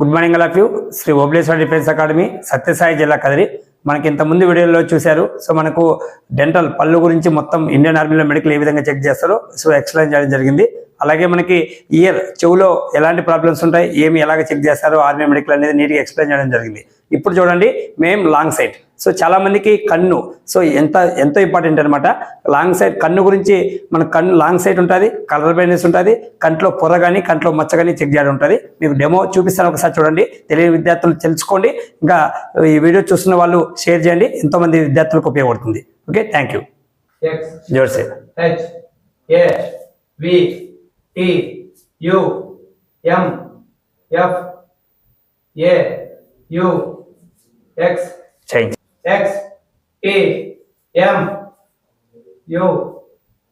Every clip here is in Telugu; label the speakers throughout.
Speaker 1: Good morning all of you Shri Obleshwara defence academy Sathya Sai జిల్లా కదిరి. మనకి ఇంత ముందు వీడియోలో చూశారు. సో మనకు డెంటల్ పళ్ళు గురించి మొత్తం ఇండియన్ ఆర్మీలో మెడికల్ ఏ విధంగా చెక్ చేస్తారో సో ఎక్స్ప్లెయిన్ చేయడం జరిగింది. అలాగే మనకి ఇయర్ చెవులో ఎలాంటి ప్రాబ్లమ్స్ ఉంటాయి ఏమి ఎలాగ చెక్ చేస్తారో ఆర్మీ మెడికల్ అనేది నీట్గా ఎక్స్ప్లెయిన్ చేయడం జరిగింది. ఇప్పుడు చూడండి మేము లాంగ్ సైట్ సో చాలా మందికి కన్ను సో ఎంత ఎంతో ఇంపార్టెంట్ అనమాట లాంగ్ సైడ్ కన్ను గురించి మన కన్ను లాంగ్ సైట్ ఉంటుంది కలర్ బ్లైండ్నెస్ ఉంటుంది కంట్లో పొర కానీ కంట్లో మచ్చ కానీ చెక్ చేయడం ఉంటుంది. మీకు డెమో చూపిస్తాను ఒకసారి చూడండి తెలియని విద్యార్థులు తెలుసుకోండి. ఇంకా ఈ వీడియో చూస్తున్న వాళ్ళు షేర్ చేయండి ఎంతో మంది విద్యార్థులకు ఉపయోగపడుతుంది. Okay thank you.
Speaker 2: X T U M F A U X.
Speaker 1: Change.
Speaker 2: X T M U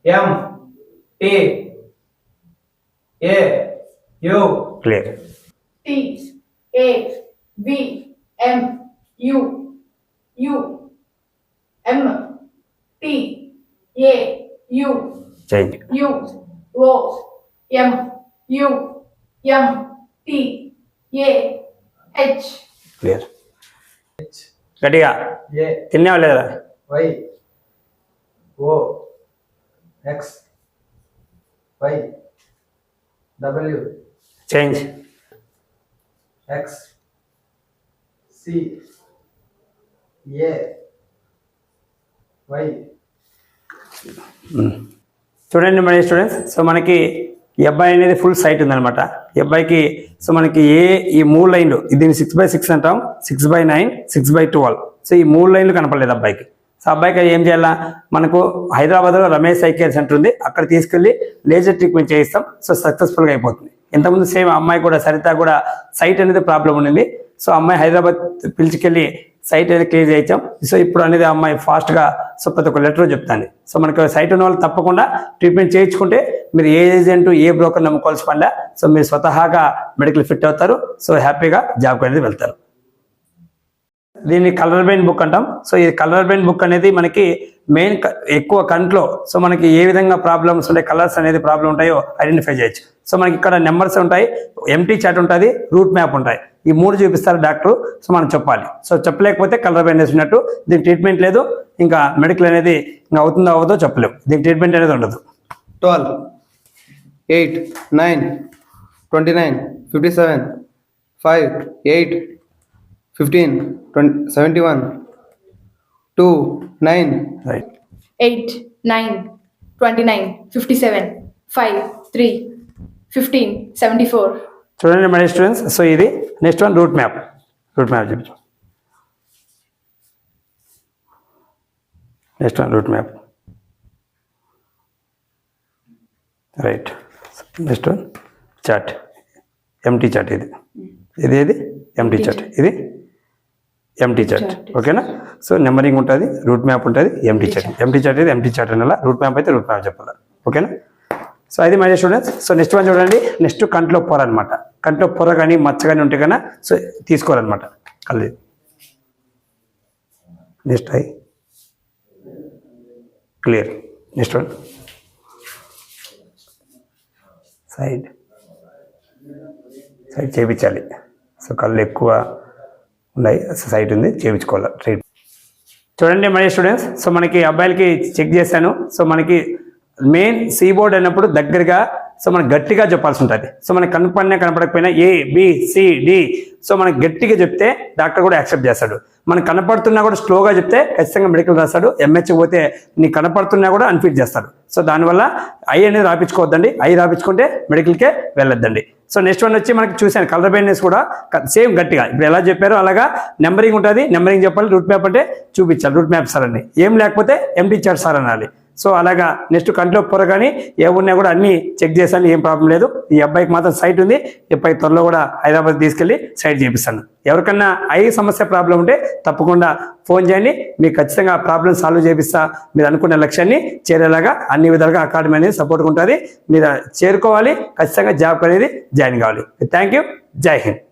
Speaker 2: M T A U.
Speaker 1: Clear.
Speaker 3: T A B M U U M T A U.
Speaker 1: Change.
Speaker 3: U M U M T A H
Speaker 1: clear గట్టిగా
Speaker 2: A
Speaker 1: తిన్నావా లేదా
Speaker 2: Y O X Y W
Speaker 1: change
Speaker 2: X C A Y
Speaker 1: చూడండి మన స్టూడెంట్స్ సో మనకి ఈ అబ్బాయి అనేది ఫుల్ సైట్ ఉందన్నమాట. ఈ అబ్బాయికి సో మనకి ఏ ఈ మూడు లైన్లు దీన్ని సిక్స్ బై సిక్స్ అంటాం six by nine six by twelve so ఈ మూడు లైన్లు కనపడలేదు అబ్బాయికి. సో అబ్బాయికి ఏం చేయాలా? మనకు హైదరాబాద్లో రమేష్ సైకిల్ సెంటర్ ఉంది. అక్కడ తీసుకెళ్ళి లేజర్ ట్రీట్మెంట్ చేయిస్తాం. సో సక్సెస్ఫుల్గా అయిపోతుంది. ఇంతకుముందు సేమ్ అమ్మాయి కూడా సరిత కూడా సైట్ అనేది ప్రాబ్లం ఉండింది. సో అమ్మాయి హైదరాబాద్ పిలిచికెళ్ళి సైట్ అనేది క్లియర్ చేయించాం సో ఇప్పుడు అనేది అమ్మాయి ఫాస్ట్గా సో ప్రతి ఒక్క లెటర్ చెప్తాను సో మనకి సైట్ ఉన్న వాళ్ళు తప్పకుండా ట్రీట్మెంట్ చేయించుకుంటే మీరు ఏ ఏజెంట్ ఏ బ్రోకర్ నమ్ముకోవాల్సి పడలే సో మీరు స్వతహాగా మెడికల్ ఫిట్ అవుతారు. సో హ్యాపీగా జాబ్కి అనేది వెళ్తారు. దీన్ని కలర్ బ్రెయిన్ బుక్ అంటాం. సో ఈ కలర్ బ్రెయిన్ బుక్ అనేది మనకి మెయిన్ ఎక్కువ కంట్లో సో మనకి ఏ విధంగా ప్రాబ్లమ్స్ ఉంటాయి కలర్స్ అనేది ప్రాబ్లం ఉంటాయో ఐడెంటిఫై చేయొచ్చు. సో మనకి ఇక్కడ నెంబర్స్ ఉంటాయి. ఎంటీ చాట్ ఉంటుంది రూట్ మ్యాప్ ఉంటాయి. ఈ మూడు చూపిస్తారు డాక్టర్. సో మనం చెప్పాలి. సో చెప్పలేకపోతే కలర్ బ్రెయిన్ వేసినట్టు దీనికి ట్రీట్మెంట్ లేదు. ఇంకా మెడికల్ అనేది ఇంకా అవుతుందో అవ్వదో చెప్పలేము దీనికి ట్రీట్మెంట్ అనేది ఉండదు.
Speaker 2: 12 8 9 29 57 5 8 15 20, 71 2 9
Speaker 1: right
Speaker 3: eight nine twenty nine fifty seven five three fifteen seventy four
Speaker 1: చూడండి మన స్టూడెంట్స్ సో ఇది next one route map route map చూపించు next one route map right next one. Chart. Empty chart ఇది. ఇది ఏది? Empty chart. ఇది? Empty chart. ఓకేనా? సో నెంబరింగ్ ఉంటుంది రూట్ మ్యాప్ ఉంటుంది ఎంటీ చాట్. ఎంటీ చాట్ ఇది ఎంటీ చాట్ అనాల? రూట్ మ్యాప్ అయితే రూట్ మ్యాప్ చెప్పాలి? ఓకేనా? సో అది my students. So next one చూడండి. నెక్స్ట్ కంట్లో పొర అనమాట కంట్లో పొర కానీ మచ్చ కానీ ఉంటే కన్నా సో తీసుకోవాలన్నమాట. కళ్ళు. Next eye. Clear. Next one. Side side చేయించాలి సో కళ్ళు ఎక్కువ ఉన్నాయి సైట్ ఉంది చేయించుకోవాలి ట్రీట్ చూడండి మన స్టూడెంట్స్ సో మనకి అబ్బాయిలకి చెక్ చేశాను. సో మనకి మెయిన్ సీబోర్డ్ అన్నప్పుడు దగ్గరగా సో మనం గట్టిగా చెప్పాల్సి ఉంటుంది. సో మనకి కనపడినా కనపడకపోయినా ఏ బిసిడి సో మనం గట్టిగా చెప్తే డాక్టర్ కూడా యాక్సెప్ట్ చేస్తాడు. మనకు కనపడుతున్నా కూడా స్లోగా చెప్తే ఖచ్చితంగా మెడికల్ రాస్తాడు. ఎంహెచ్ పోతే నీ కనపడుతున్నా కూడా అన్ఫిట్ చేస్తాడు. సో దానివల్ల ఐ అనేది రాపించుకోవద్దండి. ఐ రాపించుకుంటే మెడికల్కే వెళ్ళొద్దండి. సో నెక్స్ట్ వన్ వచ్చి మనకి చూశాను కలర్ బ్లైండ్నెస్ కూడా సేమ్ గట్టిగా. ఇప్పుడు ఎలా చెప్పారో అలాగా నెంబరింగ్ ఉంటుంది. నెంబరింగ్ చెప్పాలి రూట్ మ్యాప్ అంటే చూపించాలి రూట్ మ్యాప్ సార్ అని. ఏం లేకపోతే ఎంటీ చార్ట్ సార్ అనాలి. సో అలాగా నెక్స్ట్ కంట్లో పొర కానీ ఏమున్నా కూడా అన్ని చెక్ చేశాను ఏం ప్రాబ్లం లేదు. ఈ అబ్బాయికి మాత్రం సైట్ ఉంది. ఇప్పటి త్వరలో కూడా హైదరాబాద్ తీసుకెళ్ళి సైట్ చేపిస్తాను. ఎవరికన్నా ఐ సమస్య ప్రాబ్లం ఉంటే తప్పకుండా ఫోన్ చేయండి. మీకు ఖచ్చితంగా ఆ ప్రాబ్లం సాల్వ్ చేపిస్తా. మీరు అనుకున్న లక్ష్యాన్ని చేరేలాగా అన్ని విధాలుగా అకాడమీ అనేది సపోర్ట్ ఉంటుంది. మీరు చేరుకోవాలి. ఖచ్చితంగా జాబ్ అనేది జాయిన్ కావాలి. Thank you. జై హింద్.